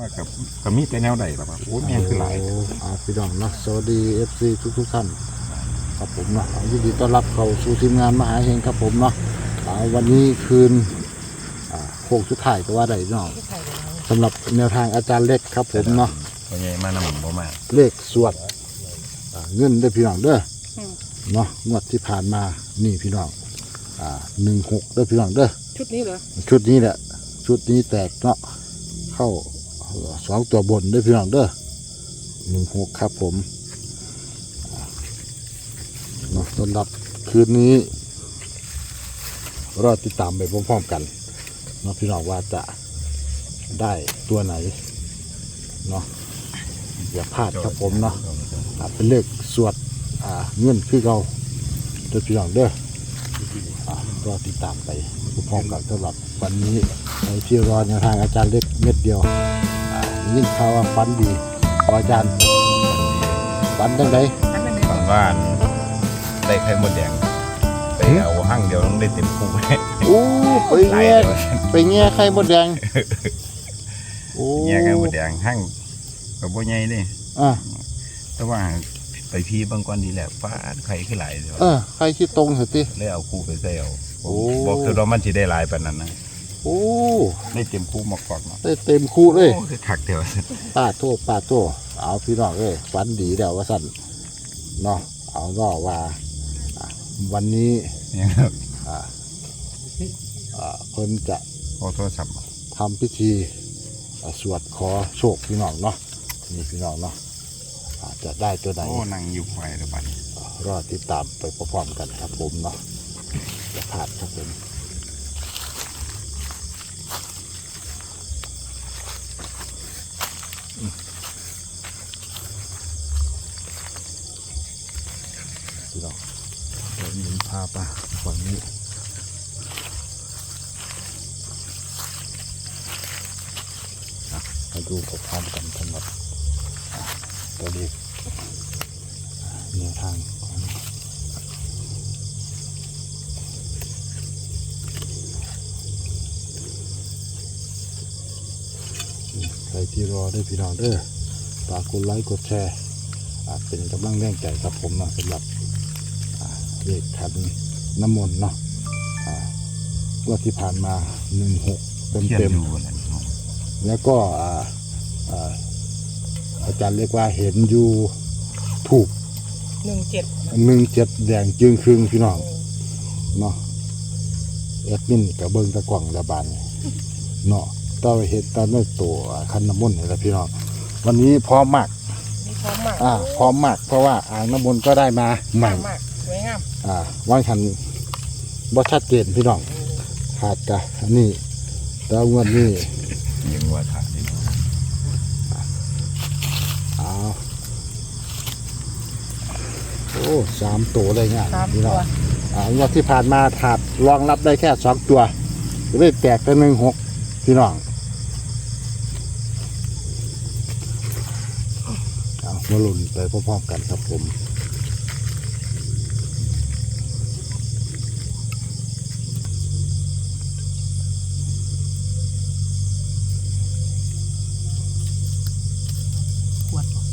กับก็มีแต่แนวใดหรอกครับโอ้ยแม่งคือหลายโอ้อาพี่น้องเนาะสวัสดีเอฟซีทุกทุกๆท่านครับผมเนาะยินดีต้อนรับเข้าสู่ทีมงานมหาเฮงครับผมเนาะอ่าวันนี้คืนอ่าโค้งสุดท้ายก็ว่าได้เนาะสำหรับแนวทางอาจารย์เล็กครับผมเนาะพ่อใหญ่มานำบ่มาเลขสวดอ่าเงินได้อพี่น้องเด้ออเนาะงวดที่ผ่านมานี่พี่น้องอ่าหนึ่งหกได้อพี่น้องเด้อชุดนี้เหรอชุดนี้แหละชุดนี้แตกเนาะเข้าเอ่อ สองตัวบนด้วยพี่น้องเด้อหนึ่งหกครับผมนะสำหรับคืนนี้รอติดตามไปพร้อมๆกันเนาะพี่น้องว่าจะได้ตัวไหนเนาะอย่าพลาดครับผมเนาะอ่าเป็นเลขสวดอ่าเงื่อนคือเราเด้อพี่น้องเด้ออ่ารอติดตามไปพร้อมๆกันสำหรับวันนี้ในที่รอแนวทางอาจารย์เล็กเม็ดเดียว ยิ่งข่าวว่าฟันดีขออาจารย์ฟันได้ไหนอันนั้นบางบ้านได้ไข่มดแดงไปเอาหั่งเดียวต้องได้เต็มคู่อู้ไปหลายแง่เดียวไปแง่ไข่มดแดงโอ้แย่ไข่มดแดงหั่งก็บ่ใหญ่เด้อะแต่ว่าไปพี่บางก่อนดีแหละฟ้าดไข่คือหลายเดียวเออไข่ที่ตรงเถอะติเลยเอาคู่ไปใส่เอาโอ้บอกคือว่ามันสิได้หลายปานนั้นนะโอ้ ได้เต็มคู่มากอกเนาะได้เต็มคู่เลยโอ้คือคักเดียวป้าโทษป้าโทษเอาพี่น้องเอ้ยฟันดีแล้วว่าสั่นเนาะเอาเนาะว่าอะวันนี้เนี่ยครับอ่าอ่าเพิ่นจะเอาโทรศัพท์มาทำพิธีอ่าสวดขอโชคพี่น้องเนาะนี่พี่น้องเนาะอาจจะได้ตัวไหนโอ้นั่งอยู่ควายแล้วบัดนี้รอติดตามไปพร้อมๆกันครับผมเนาะจะพลาดครับผมอืมพี่น้องเดี๋ยวหมุนพาไปฝั่งนี้ มาดูพร้อมกันสำหรับตัวเลขแนวทางใครที่รอได้พี่น้องเด้อฝากกดไลค์กดแชร์อ่าเป็นกำลังแรงใจกับผมนะสำหรับเลขขันน้ำมนต์เนาะว่าที่ผ่านมาหนึ่งหกเต็มเต็ม แล้วก็อ่าอ่าอาจารย์เรียกว่าเห็นอยู่ถูกหนึ่งเจ็ดหนึ่งเจ็ดแดงจึงครึ่งพี่น้องเนาะแอดมินกับเบิ้งตะกล่องระบานเนาะต้องเห็นตอนนั้นตัวคันน้ำมนต์นี่แหละพี่น้องวันนี้พร้อมมากนี่พร้อมมากอ่าพร้อมมาก เพราะว่าอ่างน้ำมนต์ก็ได้มาใหม่มากมากสวยงามอ่าว่างคันบ่ชัดเจนพี่น้องขาดกะอันนี้แล้วงวดนี้ ยังว่าถาดีเนาะเอาโอ้สามตัวเลยง่ายสามพี่น้ตัองว อ่างวดที่ผ่านมาถาดรองรับได้แค่สองตัวก็เลยแตกไปหนึ่งหกพี่น้องเอามาลุ้นไปพร้อมๆกันครับผม ขวดบอก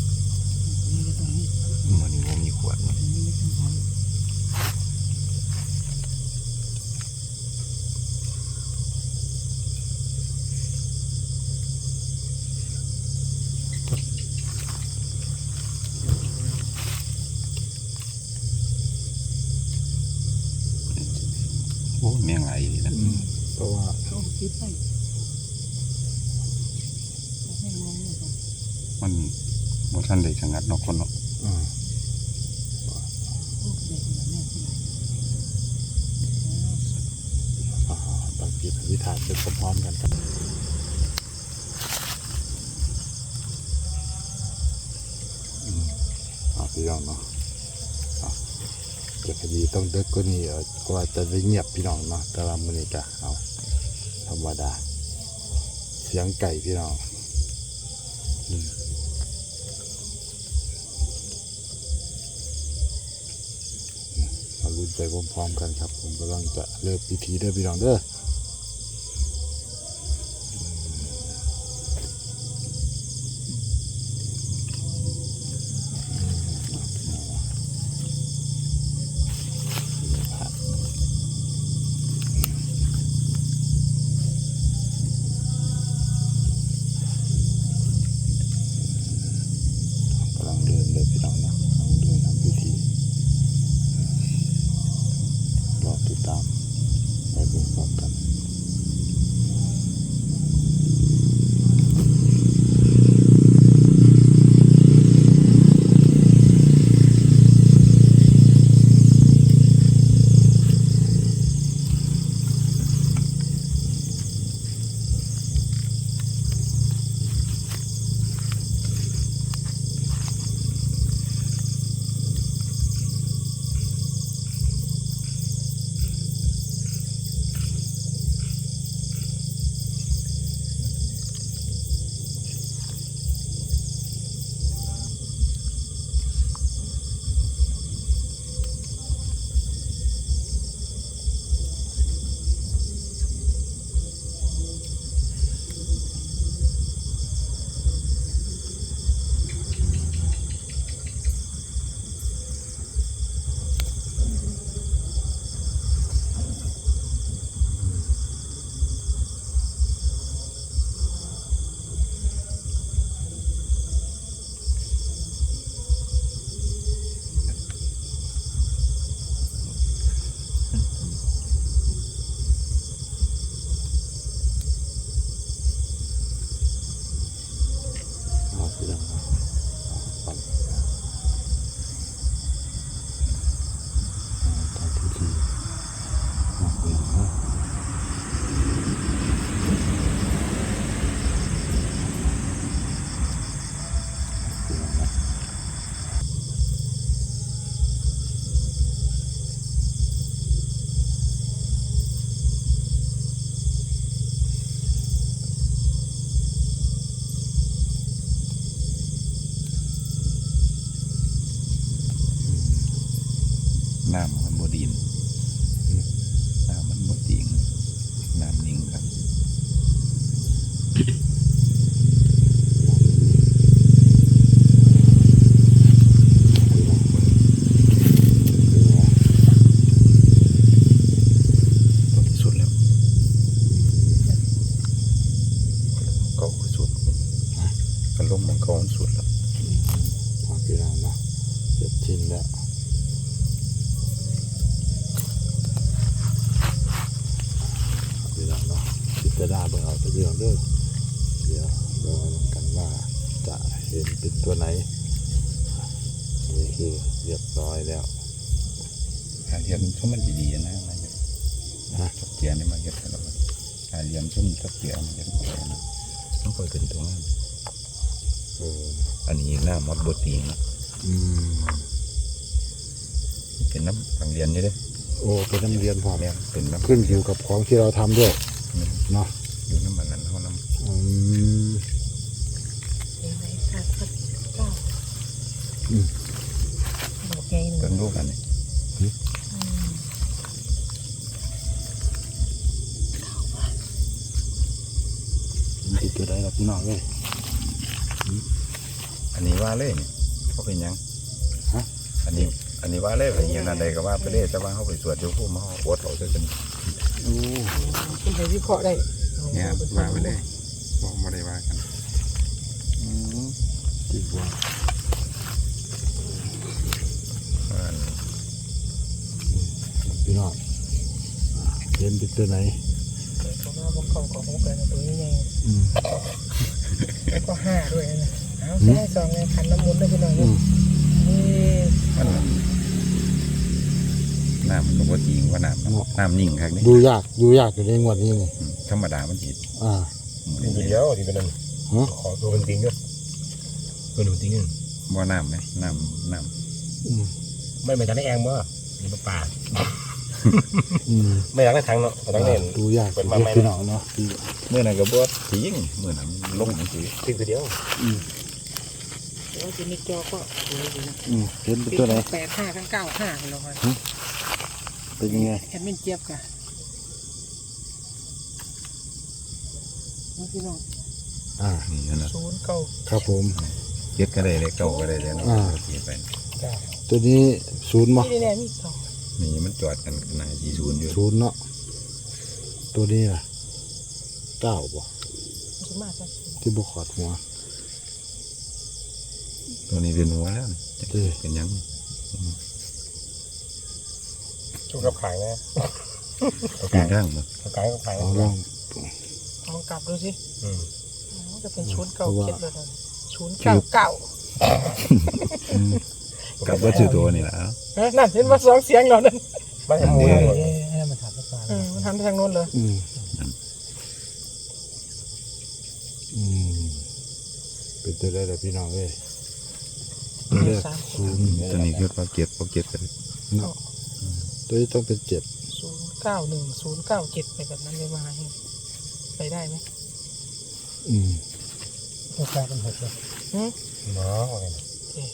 นี่ก็ตรงนี้ มันนี้ว่ามีขวดเนาะ นี่ไม่ต้องทำ โอ้แม่งไหลดีนะ เพราะว่า เอาคิดไปไม่งงเลยครับมันบ่ทันได้ชะงัดเนาะคนเนาะอ่าโอ้เด็กเหมือนแม่ที่ไหนอ่าตั้งจิตอธิษฐานพร้อมๆกันครับอืมเอาพี่น้องเนาะจะคดีต้องเด็กก็นี่ก็ว่าจะได้เงียบพี่น้องเนาะแต่ว่ามื้อนี้ก็เอา รรมดา เสียงไก่พี่น้องมาลุ้นไปพร้อมๆกันครับ ผมกำลังจะเริ่มพิธีเด้อพี่น้องเด้อ น้ำมันบดินน้ำมันบดิงน้ำนิ่งครับล้วเก่าสุดก็ลมมันสุดแล้วทำพี่น้องนะเสร็จชิ้นแล้วพี่น้องเนาะพิจารณา เบิ่งเอาไปเรื่องเด้อเดี๋ยวรอกันว่าจะเห็นเป็นตัวไหนนี่คือเรียบร้อยแล้วหาเรียนชุ่มมันดีๆนะอะไรอย่างเงี้ยฮะทับเจียนี่มาเยอะแล้วหาเรียนชุ่มทับเจียมันเยอะนะต้องคอยขึ้นตรงนั้นเอออันนี้หน้ามดบดตีงนะอืมเป็นน้ำฝังเรียนนี่เด้อโอ้เป็นน้ำเรียนพร้อมเนี่ยเป็นน้ำขึ้นอยู่กับของที่เราทำด้วยเนาะ อยู่น้ำมันนั้นเท่าน้ อืม ยังไงขาดสักเก้า อืม บอกใหญ่หำ นึ่ง ต้นลูกอันนี้ อืม มันติดตัวใดหรอกพี่น้องเลยอันนี้ว่าเลยนี่เขาเป็นหยังฮะอันนี้ อันนี้ว่าเลยเป็นยังอันใดก็ว่าไปเลยแต่ว่าเขาไปสวดเจ้าผู้มาเขาอดเขาจะเป็นโอ้เป็นไปวิเคราะห์ได้เนี่ยว่าไปเลยบอกไม่ได้ว่ากันอืมจริงว่าว่าอันพี่น้องอ่าเห็นเป็นตัวไหน ตัวหน้าวกเขาของพวกกันตัวนี้ไงอืมแล้วก็ห้าด้วยนะเอาแค่สองเลยขันน้ำมนต์ด้วยพี่น้องนี่มันน้ำกับว่าจริงว่าน้ำน้ำนิ่งครับนี่ดูยากดูยากอยู่ในงวดนี้นี่อืมธรรมดามันจิตอ่าเดียวที่เป็นฮะขอตัวเป็นจริงด้วยตัวเป็นจริงว่าน้ำไหมน้ำน้อืมไม่เหมือนกันในแองเมื่อมีปลาป่า ไม่อยากได้ทางเนาะต้องเล่นดูยากเปิดอยู่มาไหมพี่น้องเนาะำเมื่อไหร่ก็บวชจริงเมื่อนั้นลงจริงติงตัวเดียวแล้วทีนี้จอก็ดูดีนะอืมเห็นเป็นตัวไหนแปดห้าทั้งเก้าห้าไปลงมาเป็นยังไงแอดมินเจี๊ยบค่ะพี่น้องอ่านี่นะศูนย์เก้าครับผมเจ็ดก็ได้เลยเก้าก็ได้เลยเนาะอ่าเจ็ดไปตัวนี้ศูนย์มั้ที่แน่ๆมีสองนี่มันจอดกันขนาดสี่ศูนย์อยู่ศูนย์เนาะตัวนี้ล่ะเก้าบ่สมมากจะที่บุขอดหัวตัวนี้เป็นหัวแล้วเด้เป็นหยังชุดกับขายนะตัวเป็กานงร่างมั้งตัวกลางกับขายเอาลองลองกลับดูสิอืมมันจะเป็นชุดเก่าเพราะว่าเก็บเลยนะชุดเก่าเก่า อืมกับว่าชื่อตัวนี่แหละเอ้ยนั่นเห็นว่าสองเสียงเหรอนั่นไม่ใช่หมูเอเลอยให้มันถามภาษาเออมันทำทางโน้นเลยอืมอืมเป็นตัวได้แล้วพี่น้องเอ้ยตัวแรกสามศูนย์ตัวนี้คือว่าเจ็ดพอเจ็ดกันเนาะตัวนี้ต้องเป็นเจ็ดศูนย์เก้าหนึ่งศูนย์เก้าเจ็ดไปแบบนั้นเลยมาให้ไปได้ไหมอืมตัวกลางเป็นหกเลยหืมเนาะเอ๊ะ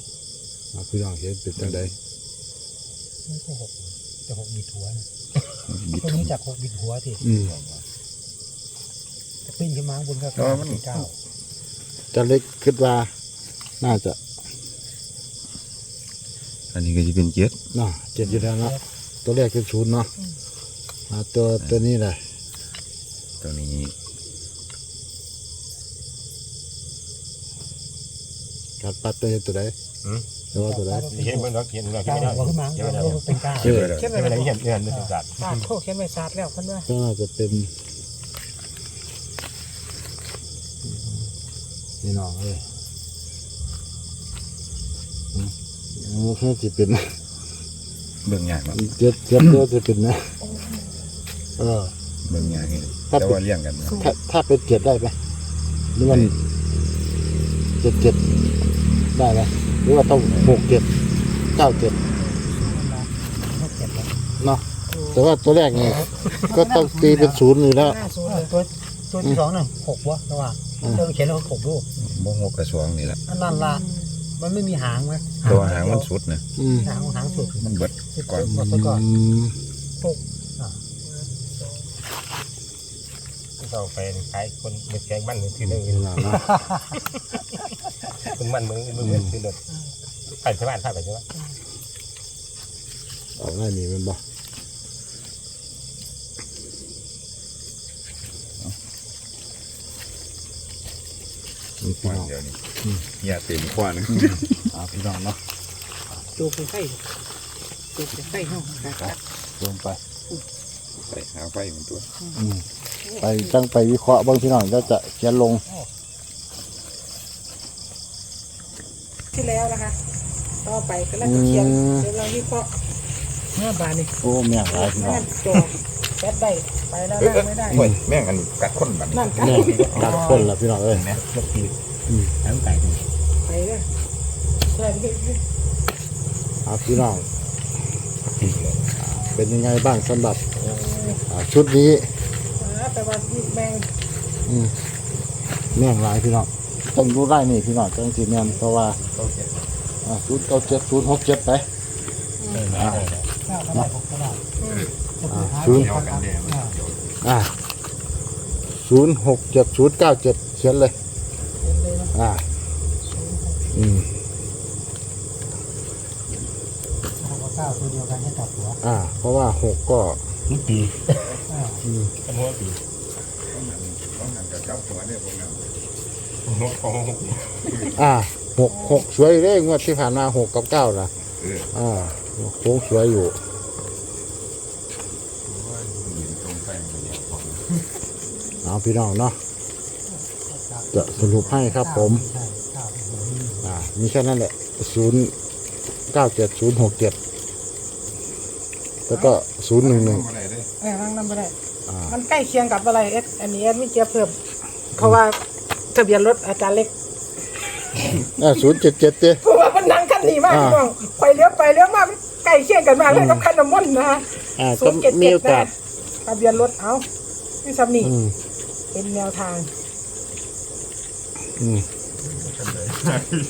เอาพี่น้องเห็นเป็นตัวใดไม่ใช่หกแต่หกบิดหัวนะบิดตัวนี้จากหกบิดหัวทีอืมแต่ปิ้งขึ้นมาข้างบนก็ก็มันเก้าจะเล็กคิดว่า น่าจะอันนี้ก็จะเป็นเจ็ดน่าเจ็ดอยู่แล้วเนาะตัวแรกเป็นศูนย์เนาะอ่าตัวตัวนี้แหละตัวนี้การปัดตัวเห็นตัวใดอืม แต่ว่าตัวใดเห็นมันแล้วเห็นมันขึ้นไม่ได้ขึ้นมาเป็นเก้าเจ็ดไปแล้วเขียนไม่ไว้เป็นไรแล้วเห็นเห็นเป็นสัตว์ศาสตร์โทษเขียนไว้ศาสตร์แล้วเพันว่าก็น่าจะเป็นนี่น้องเอ้ยมันแค่จะเป็นเบิ่งยากเนาะเจ็ดเจ็ดเดียวจะเป็นนะเออเบิ่งยากนี่ถ้าแต่เป็นว่าเลี้ยงกันนะถ้าถ้าเป็นเจ็ดได้ไหมหรือมันเจ็ดเจ็ดได้ไหม หรือว่าต้องหกเจ็ดเก้าเจ็ดเนาะแต่ว่าตัวแรกเนี่ยก็ต้องตีเป็นศูนย์อยู่แล้วหน้าศูนย์เอเลอยตัวตัวที่สองน่ะหกวะระหว่างอืม เจ้าเขียนแล้วหกลูกบ่หกกระสวงนี่แหละอันนั้นละมันไม่มีหางไหมตัวหางมันสุดนะอืมหางหางสุดมันเบิด ก่อนหมดไปก่อนอืม เราไปขายคนเด็กแกงบ้านเหมือนที่นึงนี่แหละเนาะคนบ้านเมืองมึงเหมือนที่นึงไปที่บ้านพาไปใช่ไหมเอาได้นี่เป็นบ่นี่พี่วันน้องเดียวนี่อย่าเต็มขวานึงอ่าพี่น้องเนาะตัวเป็นไส้ตัวเป็นไส้ห้องครับลงไปไปหาไฟมันตัว อืม ไปจังไปวิเคราะห์เบางพี่น้องก็จะเขียนลงที่แล้วนะคะ ต่อไปก็แล้วก็เขียนเดี๋ยวเราวิเคราะห์ห้าบาทนี่โอ้แม่งหลายพี่น้อง นั่นจอแป๊ดได้ไปแล้วนั่งไม่ได้โอ้ยแม่งอันกัดคนบัดนี้นั่นกันแม่งหลักคนละพี่น้องเอ้ยนะลูกปีทั้งไก่ไปเลยใช่พี่อ่าพี่น้อง เป็นยังไงบ้างสำหรับอ่าชุดนี้ แต่ว่าแมงอืมแม่งหลายพี่น้องต้องดูได้นี่พี่น้องจังสีแม่นเพราะว่าอ่าศูนย์เก้าเจ็ดศูนย์หกเจ็ดไปเก้าก็ได้หกก็ได้อ่าศูนย์เดียวกันเด้มันอ่าศูนย์หกเจ็ดศูนย์เก้าเจ็ดเขียนเลย เห็นเลยนะอ่า อืม หกกับเก้าตัวเดียวกันให้ตัดหัวอ่า เพราะว่าหกก็ลูกปีอ่าอืมกันหัวปีต้ องหันกับเจ้าตัวเนี่ยพวกนั้นหัวของหกอ่าหกหกสวยเลยงวดที่ผ่านมาหกกับเก้านะอ่าโค้งสวยอยู่ยืนตรงไฟมันเนี่ยของเอาพี่น้องเนาะจะสรุปให้ครับผมอ่ามีแค่นั้นแหละศูนย์เก้าเจ็ดศูนย์หกเจ็ดแล้วก็ศูนย์หนึ่งหนึ่งเด้เออนั่งนั่งไม่ได้ มันใกล้เคียงกับอะไรเอสอันนี้เอสไม่เจียบเพิ่มเพราะว่าทะเบียนรถอาจารย์เล็กอ่าศูนย์เจ็ดเจ็ดเจ้เพราะว่ามันนั่งคันนี้มากอ่าพี่น้องไปเลี้ยวไปเลี้ยวมามันใกล้เคียงกันมากเลยกับคันน้ำมันต์นะฮะอ่าศูก็นย์เจ็ดมีเจ็ดโอกานะสทะเบียนรถเอาไม่ซ้ำนี่อืมเป็นแนวทางอืม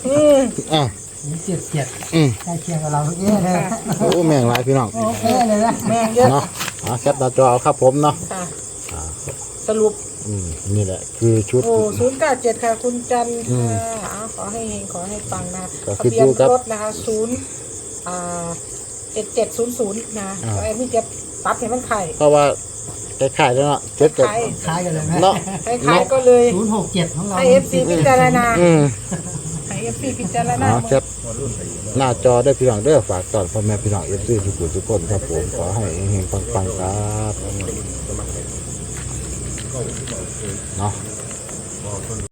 อืมอ่านี่ เจ็ดเจ็ดอืมใกล้เคียงกับเราเมื่อกี้เลยโอ้แม่งหลายพี่น้องโอเคเลยนะแมงเยอะเนาะอ่าแคปหน้าจอเอาครับผมเนาะค่ะอ่าสรุป อืมนี่แหละคือชุด โอ้ศูนย์เก้าเจ็ดค่ะคุณจันทร์อืมค่ะเอาขอให้เฮงขอให้ปังนะก็ทะคือเบียนดูครับรถนะคะศูนย์อ่าเจ็ดเจ็ดศูนย์ศูนย์นะอ่าแล้วไอ้ไม่เจ็บตัดเห็นมันไข่เพราะว่าคล้ายๆแล้วเนาะเจ็ดเจ็ดไข่คล้ายกันเลยไหมเนาะไข่ไข่ก็เลยศูนย์หกเจ็ดของเราให้เอฟซีพิจารณาอืมให้ เอฟซีพิจารณาเอาแคปหน้าจอได้พี่น้องเด้อฝากตอนพ่อแม่พี่น้องเอฟซีทุกคนทุกคนครับผมขอให้เฮงๆปังๆครับเนาะ